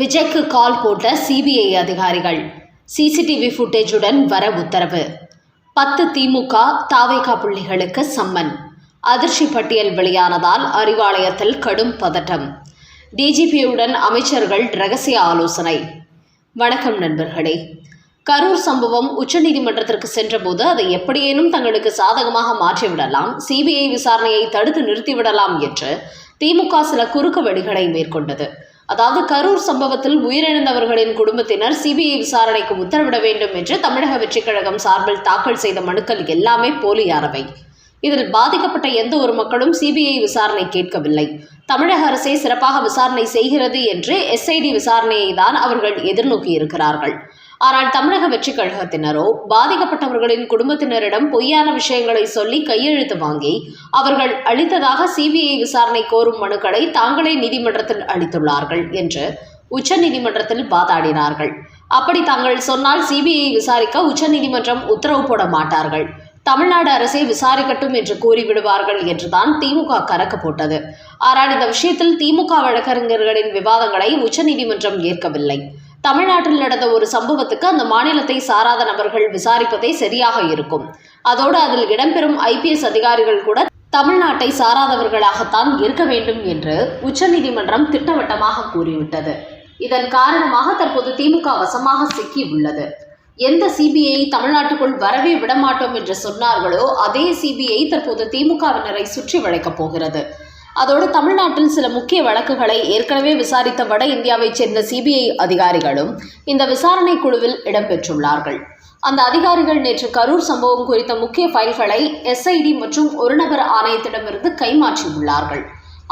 விஜய்க்கு கால் போட்ட சிபிஐ அதிகாரிகள். சிசிடிவி ஃபுட்டேஜுடன் வர உத்தரவு. பத்து திமுக தாவேகா புள்ளிகளுக்கு சம்மன். அதிர்ச்சி பட்டியல் வெளியானதால் அறிவாலயத்தில் கடும் பதட்டம். டிஜிபியுடன் அமைச்சர்கள் ரகசிய ஆலோசனை. வணக்கம் நண்பர்களே. கரூர் சம்பவம் உச்சநீதிமன்றத்திற்கு சென்றபோது அதை எப்படியேனும் தங்களுக்கு சாதகமாக மாற்றிவிடலாம் சிபிஐ விசாரணையை தடுத்து நிறுத்திவிடலாம் என்று திமுக சில குறுக்கு வழிகளை மேற்கொண்டது. அதாவது கரூர் சம்பவத்தில் உயிரிழந்தவர்களின் குடும்பத்தினர் சிபிஐ விசாரணைக்கு உத்தரவிட வேண்டும் என்று தமிழக வெற்றிக் கழகம் சார்பில் தாக்கல் செய்த மனுக்கள் எல்லாமே போலியானவை. இதில் பாதிக்கப்பட்ட எந்த ஒரு மக்களும் சிபிஐ விசாரணை கேட்கவில்லை. தமிழக அரசே சிறப்பாக விசாரணை செய்கிறது என்று எஸ்ஐடி விசாரணையை தான் அவர்கள் எதிர்நோக்கி இருக்கிறார்கள் ஆனால் தமிழக வெற்றிக் கழகத்தினரோ பாதிக்கப்பட்டவர்களின் குடும்பத்தினரிடம் பொய்யான விஷயங்களை சொல்லி கையெழுத்து வாங்கி அவர்கள் அளித்ததாக சிபிஐ விசாரணை கோரும் மனுக்களை தாங்களே நீதிமன்றத்தில் அளித்துள்ளார்கள் என்று உச்சநீதிமன்றத்தில் வாதாடினார்கள். அப்படி தாங்கள் சொன்னால் சிபிஐ விசாரிக்க உச்சநீதிமன்றம் உத்தரவு போட மாட்டார்கள். தமிழ்நாடு அரசே விசாரிக்கட்டும் என்று கூறிவிடுவார்கள் என்றுதான் திமுக கணக்கு போட்டது. ஆனால் இந்த விஷயத்தில் திமுக வழக்கறிஞர்களின் விவாதங்களை உச்சநீதிமன்றம் ஏற்கவில்லை. தமிழ்நாட்டில் நடந்த ஒரு சம்பவத்துக்கு அந்த மாநிலத்தை சாராத நபர்கள் விசாரிப்பதே சரியாக இருக்கும். அதோடு அதில் இடம்பெறும் ஐபிஎஸ் அதிகாரிகள் கூட தமிழ்நாட்டை சாராதவர்களாகத்தான் இருக்க வேண்டும் என்று உச்சநீதிமன்றம் திட்டவட்டமாக கூறிவிட்டது. இதன் காரணமாக தற்போது திமுக வசமாக சிக்கி உள்ளது எந்த சிபிஐ தமிழ்நாட்டுக்குள் வரவே விடமாட்டோம் என்று சொன்னார்களோ அதே சிபிஐ தற்போது திமுகவினரை சுற்றி வளைக்கப் போகிறது. அதோடு தமிழ்நாட்டில் சில முக்கிய வழக்குகளை ஏற்கனவே விசாரித்த வட இந்தியாவைச் சேர்ந்த சிபிஐ அதிகாரிகளும் இந்த விசாரணை குழுவில் இடம்பெற்றுள்ளார்கள். அந்த அதிகாரிகள் நேற்று கரூர் சம்பவம் குறித்த முக்கிய ஃபைல்களை எஸ்ஐடி மற்றும் ஒருநபர் ஆணையத்திடமிருந்து கைமாற்றியுள்ளார்கள்.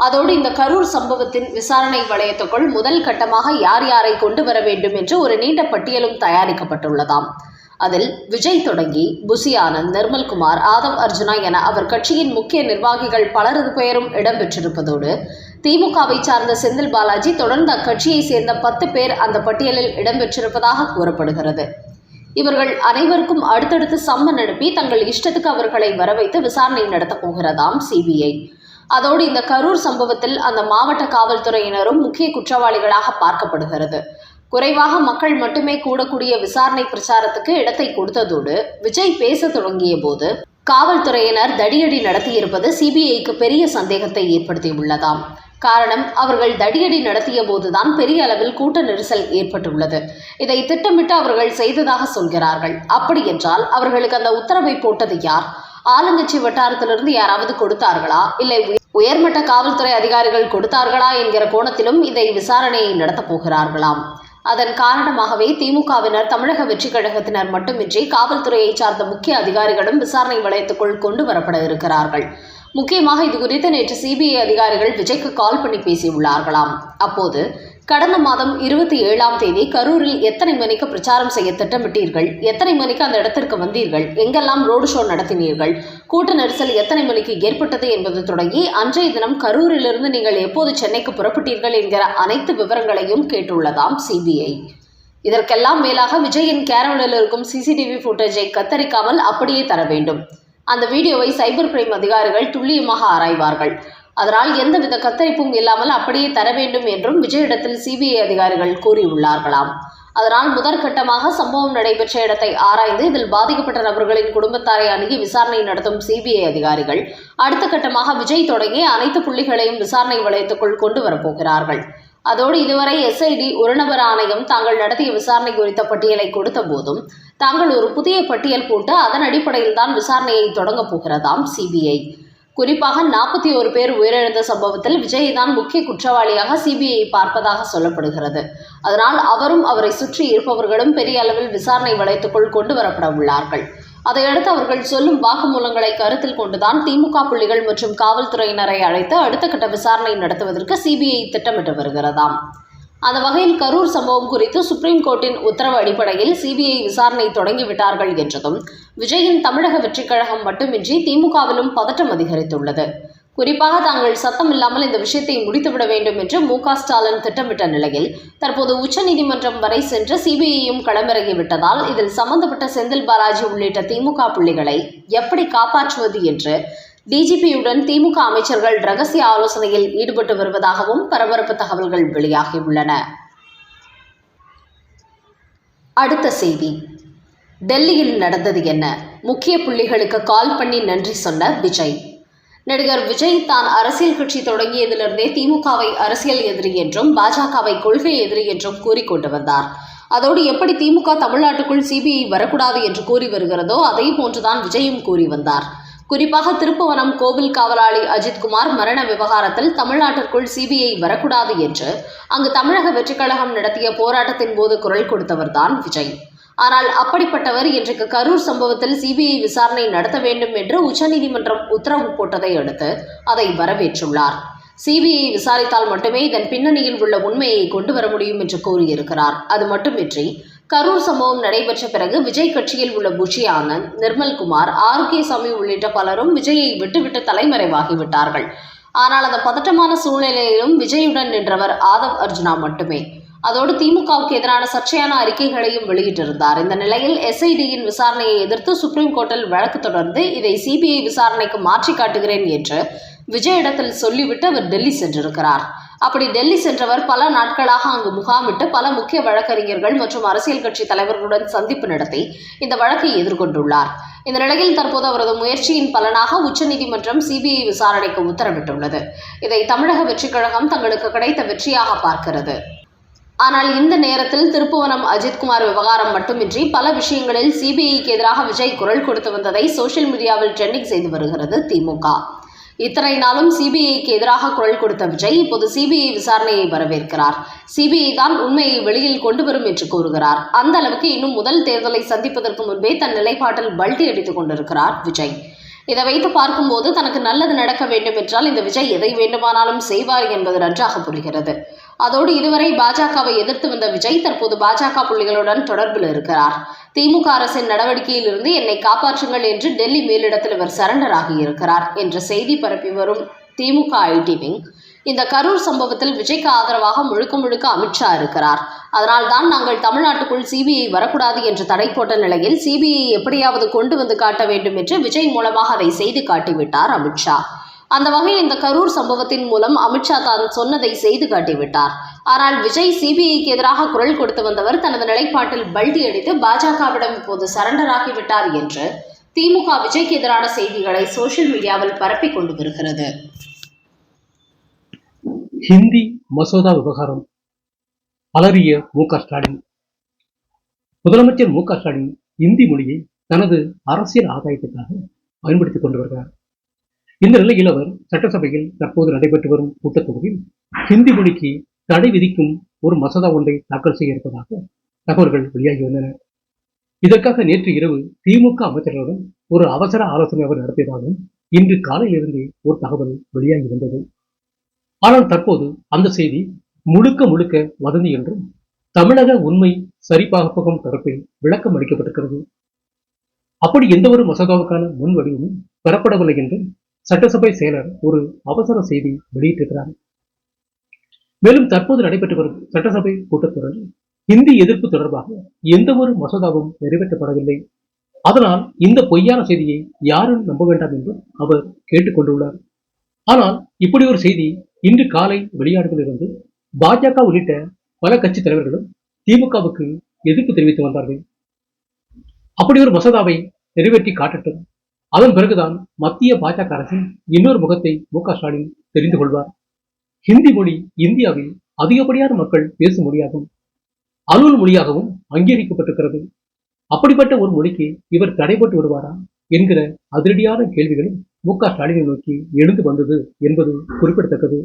அதோடு இந்த கரூர் சம்பவத்தின் விசாரணை வளையத்துக்குள் முதல் கட்டமாக யார் யாரை கொண்டு வர வேண்டும் என்று ஒரு நீண்ட பட்டியலும் தயாரிக்கப்பட்டுள்ளதாம். அதில் விஜய் தொடங்கி புசி ஆனந்த் நிர்மல்குமார் ஆதவ் அர்ஜுனா என அவர் கட்சியின் முக்கிய நிர்வாகிகள் பலரது பெயரும் இடம்பெற்றிருப்பதோடு திமுகவை சார்ந்த செந்தில் பாலாஜி தொடர்ந்து அக்கட்சியை சேர்ந்த பத்து பேர் அந்த பட்டியலில் இடம்பெற்றிருப்பதாக கூறப்படுகிறது. இவர்கள் அனைவருக்கும் அடுத்தடுத்து சம்மன் அனுப்பி தங்கள் இஷ்டத்துக்கு அவர்களை வரவைத்து விசாரணை நடத்தப் போகிறதாம் சிபிஐ. அதோடு இந்த கரூர் சம்பவத்தில் அந்த மாவட்ட காவல்துறையினரும் முக்கிய குற்றவாளிகளாக பார்க்கப்படுகிறது. குறைவாக மக்கள் மட்டுமே கூடக்கூடிய விசாரணை பிரச்சாரத்துக்கு இடத்தை கொடுத்ததோடு விஜய் பேச தொடங்கிய போது காவல்துறையினர் தடியடி நடத்தியிருப்பது சிபிஐக்கு பெரிய சந்தேகத்தை ஏற்படுத்தியுள்ளதாம். காரணம் அவர்கள் தடியடி நடத்திய போதுதான் பெரிய அளவில் கூட்ட நெரிசல் ஏற்பட்டுள்ளது. இதை திட்டமிட்டு அவர்கள் செய்ததாக சொல்கிறார்கள். அப்படி என்றால் அவர்களுக்கு அந்த உத்தரவை போட்டது யார்? ஆளுங்கட்சி வட்டாரத்திலிருந்து யாராவது கொடுத்தார்களா? இல்லை உயர்மட்ட காவல்துறை அதிகாரிகள் கொடுத்தார்களா என்கிற கோணத்திலும் இதை விசாரணையை நடத்தப் போகிறார்களாம். அதன் காரணமாகவே திமுகவினர் தமிழக வெற்றி கழகத்தினர் மட்டுமின்றி காவல்துறையை சார்ந்த முக்கிய அதிகாரிகளும் விசாரணை வளையத்துக்குள் கொண்டு வரப்பட இருக்கிறார்கள். முக்கியமாக இது குறித்து நேற்று சிபிஐ அதிகாரிகள் விஜய்க்கு கால் பண்ணி பேசியுள்ளார்களாம். அப்போது கடந்த மாதம் இருபத்தி ஏழாம் தேதி கரூரில் எத்தனை மணிக்கு பிரச்சாரம் செய்ய திட்டமிட்டீர்கள்? எத்தனை மணிக்கு அந்த இடத்திற்கு வந்தீர்கள்? எங்கெல்லாம் ரோடு ஷோ நடத்தினீர்கள்? கூட்ட நெரிசல் எத்தனை மணிக்கு ஏற்பட்டது என்பது தொடங்கி அன்றைய தினம் கரூரிலிருந்து நீங்கள் எப்போது சென்னைக்கு புறப்பட்டீர்கள் என்கிற அனைத்து விவரங்களையும் கேட்டுள்ளதாம் சிபிஐ. இதற்கெல்லாம் மேலாக விஜயின் கேரவலில் இருக்கும் சிசிடிவி ஃபுட்டேஜை கத்தரிக்காமல் அப்படியே தர வேண்டும். அந்த வீடியோவை சைபர் கிரைம் அதிகாரிகள் துல்லியமாக ஆராய்வார்கள். அதனால் எந்தவித கத்தரிப்பும் இல்லாமல் அப்படியே தர வேண்டும் என்றும் விஜயிடத்தில் சிபிஐ அதிகாரிகள் கூறியுள்ளார்களாம். அதனால் முதற்கட்டமாக சம்பவம் நடைபெற்ற இடத்தை ஆராய்ந்து இதில் பாதிக்கப்பட்ட நபர்களின் குடும்பத்தாரை அணுகி விசாரணை நடத்தும் சிபிஐ அதிகாரிகள் அடுத்த கட்டமாக விஜய் தொடங்கி அனைத்து புள்ளிகளையும் விசாரணை வளையத்துக்குள் கொண்டு வரப்போகிறார்கள் அதோடு இதுவரை எஸ்ஐடி ஒருநபர் ஆணையம் தாங்கள் நடத்திய விசாரணை குறித்த பட்டியலை கொடுத்த போதும் தாங்கள் ஒரு புதிய பட்டியல் போட்டு அதன் அடிப்படையில் தான் விசாரணையை தொடங்கப் போகிறதாம் சிபிஐ. குறிப்பாக நாற்பத்தி ஒரு பேர் உயிரிழந்த சம்பவத்தில் விஜய் தான் முக்கிய குற்றவாளியாக சிபிஐ பார்ப்பதாக சொல்லப்படுகிறது. அதனால் அவரும் அவரை சுற்றி இருப்பவர்களும் பெரிய அளவில் விசாரணை வளையத்துக்குள் கொண்டு வரப்பட உள்ளார்கள். அதையடுத்து அவர்கள் சொல்லும் வாக்குமூலங்களை கருத்தில் கொண்டுதான் திமுக புள்ளிகள் மற்றும் காவல்துறையினரை அழைத்து அடுத்த கட்ட விசாரணை நடத்துவதற்கு சிபிஐ திட்டமிட்டு வருகிறதாம். அந்த வகையில் கரூர் சம்பவம் குறித்து சுப்ரீம் கோர்ட்டின் உத்தரவு அடிப்படையில் சிபிஐ விசாரணை தொடங்கிவிட்டார்கள் என்றதும் விஜயின் தமிழக வெற்றிக் கழகம் மட்டுமின்றி திமுகவிலும் பதட்டம் அதிகரித்துள்ளது. குறிப்பாக தாங்கள் சத்தம் இல்லாமல் இந்த விஷயத்தை முடித்துவிட வேண்டும் என்று மு க ஸ்டாலின் திட்டமிட்ட நிலையில் தற்போது உச்சநீதிமன்றம் வரை சென்று சிபிஐயும் களமிறங்கிவிட்டதால் இதில் சம்பந்தப்பட்ட செந்தில் பாலாஜி உள்ளிட்ட திமுக புள்ளிகளை எப்படி காப்பாற்றுவது என்று டிஜிபியுடன் திமுக அமைச்சர்கள் ரகசிய ஆலோசனையில் ஈடுபட்டு வருவதாகவும் பரபரப்பு தகவல்கள் வெளியாகியுள்ளன. அடுத்த செய்தி. டெல்லியில் நடந்தது என்ன? முக்கிய புள்ளிகளுக்கு கால் பண்ணி நன்றி சொன்ன விஜய். நடிகர் விஜய் தான் அரசியல் கட்சி தொடங்கியதிலிருந்தே திமுகவை அரசியல் எதிரி என்றும் பாஜகவை கொள்கை எதிரி என்றும் கூறிக்கொண்டு வந்தார். அதோடு எப்படி திமுக தமிழ்நாட்டுக்குள் சிபிஐ வரக்கூடாது என்று கூறி வருகிறதோ அதே போன்றுதான் விஜயும் கூறி வந்தார். குறிப்பாக திருப்புவனம் கோவில் காவலாளி அஜித்குமார் மரண விவகாரத்தில் தமிழ்நாட்டிற்குள் சிபிஐ வரக்கூடாது என்று அங்கு தமிழக வெற்றிக்கழகம் நடத்திய போராட்டத்தின் போது குரல் கொடுத்தவர்தான் விஜய். ஆனால் அப்படிப்பட்டவர் இன்றைக்கு கரூர் சம்பவத்தில் சிபிஐ விசாரணை நடத்த வேண்டும் என்று உச்சநீதிமன்றம் உத்தரவு போட்டதை அடுத்து அதை வரவேற்றுள்ளார். சிபிஐ விசாரித்தால் மட்டுமே இதன் பின்னணியில் உள்ள உண்மையை கொண்டு வர முடியும் என்று கூறியிருக்கிறார். அது மட்டுமின்றி கரூர் சம்பவம் நடைபெற்ற பிறகு விஜய் கட்சியில் உள்ள புஷி ஆனந்த் நிர்மல்குமார் சாமி உள்ளிட்ட பலரும் விஜயை விட்டுவிட்டு தலைமறைவாகிவிட்டார்கள். ஆனால் அந்த பதட்டமான சூழ்நிலையிலும் விஜயுடன் நின்றவர் ஆதவ் அர்ஜுனா மட்டுமே. அதோடு திமுகவுக்கு எதிரான சர்ச்சையான அறிக்கைகளையும் வெளியிட்டிருந்தார். இந்த நிலையில் எஸ்ஐடியின் விசாரணையை எதிர்த்து சுப்ரீம் கோர்ட்டில் வழக்கு தொடர்ந்து இதை சிபிஐ விசாரணைக்கு மாற்றி காட்டுகிறேன் என்று விஜயிடத்தில் சொல்லிவிட்டு அவர் டெல்லி சென்றிருக்கிறார். அப்படி டெல்லி சென்றவர் பல நாட்களாக அங்கு முகாமிட்டு பல முக்கிய வழக்கறிஞர்கள் மற்றும் அரசியல் கட்சி தலைவர்களுடன் சந்திப்பு நடத்தி இந்த வழக்கை எதிர்கொண்டுள்ளார். இந்த நிலையில் தற்போது அவரது முயற்சியின் பலனாக உச்சநீதிமன்றம் சிபிஐ விசாரணைக்கு உத்தரவிட்டுள்ளது. இதை தமிழக வெற்றிக் கழகம் தங்களுக்கு கிடைத்த வெற்றியாக பார்க்கிறது. ஆனால் இந்த நேரத்தில் திருப்புவனம் அஜித்குமார் விவகாரம் மட்டுமின்றி பல விஷயங்களில் சிபிஐக்கு எதிராக விஜய் குரல் கொடுத்து வந்ததை சோசியல் மீடியாவில் ட்ரெண்டிங் செய்து வருகிறது திமுக இத்தனை நாளும் சிபிஐக்கு எதிராக குரல் கொடுத்த விஜய் இப்போது சிபிஐ விசாரணையை வரவேற்கிறார். சிபிஐ தான் உண்மையை வெளியில் கொண்டு வரும் என்று கூறுகிறார். அந்த அளவுக்கு இன்னும் முதல் தேர்தலை சந்திப்பதற்கு முன்பே தன் நிலைப்பாட்டில் பல்டி அடித்துக் கொண்டிருக்கிறார் விஜய். இதை வைத்து பார்க்கும்போது தனக்கு நல்லது நடக்க வேண்டும் என்றால் இந்த விஜய் எதை வேண்டுமானாலும் செய்வார் என்பது நன்றாக புரிகிறது. அதோடு இதுவரை பாஜகவை எதிர்த்து வந்த விஜய் தற்போது பாஜக புள்ளிகளுடன் தொடர்பில் இருக்கிறார். திமுக அரசின் நடவடிக்கையிலிருந்து என்னை காப்பாற்றுங்கள் என்று டெல்லி மேலிடத்தில் இவர் சரண்டர் ஆகியிருக்கிறார் என்ற செய்தி பரப்பி வரும் திமுக ஐடி விங். இந்த கரூர் சம்பவத்தில் விஜய்க்கு ஆதரவாக முழுக்க முழுக்க அமித்ஷா இருக்கிறார். அதனால்தான் நாங்கள் தமிழ்நாட்டுக்குள் சிபிஐ வரக்கூடாது என்று தடை போட்ட நிலையில் சிபிஐ எப்படியாவது கொண்டு வந்து காட்ட வேண்டும் என்று விஜய் மூலமாக அதை செய்து காட்டிவிட்டார் அமித்ஷா அந்த வகையில் இந்த கரூர் சம்பவத்தின் மூலம் அமித்ஷா தான் சொன்னதை செய்து காட்டிவிட்டார். ஆனால் விஜய் சிபிஐக்கு எதிராக குரல் கொடுத்து வந்தவர் தனது நிலைப்பாட்டில் பல்டி அடித்து பாஜகவிடம் இப்போது சரண்டர் ஆகிவிட்டார் என்று திமுக விஜய்க்கு எதிரான செய்திகளை சோசியல் மீடியாவில் பரப்பிக் கொண்டு வருகிறது ஹிந்தி மசோதா விவகாரம். அலறிய மு க ஸ்டாலின். முதலமைச்சர் மு க ஸ்டாலின் இந்தி மொழியை தனது அரசியல் ஆதாயத்துக்காக பயன்படுத்திக் கொண்டு வருகிறார். இந்த நிலையில் அவர் சட்டசபையில் தற்போது நடைபெற்று வரும் கூட்டத்தொடரில் ஹிந்தி மொழிக்கு தடை விதிக்கும் ஒரு மசோதா ஒன்றை தாக்கல் செய்ய இருப்பதாக தகவல்கள் வெளியாகி வந்தன. இதற்காக நேற்று இரவு திமுக அமைச்சர்களுடன் ஒரு அவசர ஆலோசனை அவர் நடத்தியதாகவும் இன்று காலையிலிருந்தே ஒரு தகவல் வெளியாகி வந்தது. ஆனால் தற்போது அந்த செய்தி முழுக்க முழுக்க வதந்தி என்றும் தமிழக உண்மை சரிபாகப்பகம் தரப்பில் விளக்கம் அளிக்கப்பட்டிருக்கிறது. அப்படி எந்த ஒரு மசோதாவுக்கான முன் வடிவமும் பெறப்படவில்லை என்றும் சட்டசபை செயலர் ஒரு அவசர செய்தி வெளியிட்டிருக்கிறார். மேலும் தற்போது நடைபெற்று வரும் சட்டசபை கூட்டத்தொடரில் ஹிந்தி எதிர்ப்பு தொடர்பாக எந்த ஒரு மசோதாவும் நிறைவேற்றப்படவில்லை. அதனால் இந்த பொய்யான செய்தியை யாரும் நம்ப வேண்டாம் என்றும் அவர் கேட்டுக்கொண்டுள்ளார் ஆனால் இப்படி ஒரு செய்தி இன்று காலை வெளியாடுகளிலிருந்து பாஜக உள்ளிட்ட பல கட்சி தலைவர்களும் திமுகவுக்கு எதிர்ப்பு தெரிவித்து வந்தார்கள். அப்படி ஒரு மசோதாவை நிறைவேற்றி காட்டட்டும் அதன் பிறகுதான் மத்திய பாஜக அரசின் இன்னொரு முகத்தை மு க ஸ்டாலின் தெரிந்து கொள்வார். ஹிந்தி மொழி இந்தியாவில் அதிகப்படியான மக்கள் பேசும் மொழியாகும். அலுவல் மொழியாகவும் அங்கீகரிக்கப்பட்டிருக்கிறது. அப்படிப்பட்ட ஒரு மொழிக்கு இவர் தடைபட்டு விடுவாரா என்கிற அதிரடியான கேள்விகளும் மு க ஸ்டாலினை நோக்கி எழுந்து வந்தது என்பது குறிப்பிடத்தக்கது.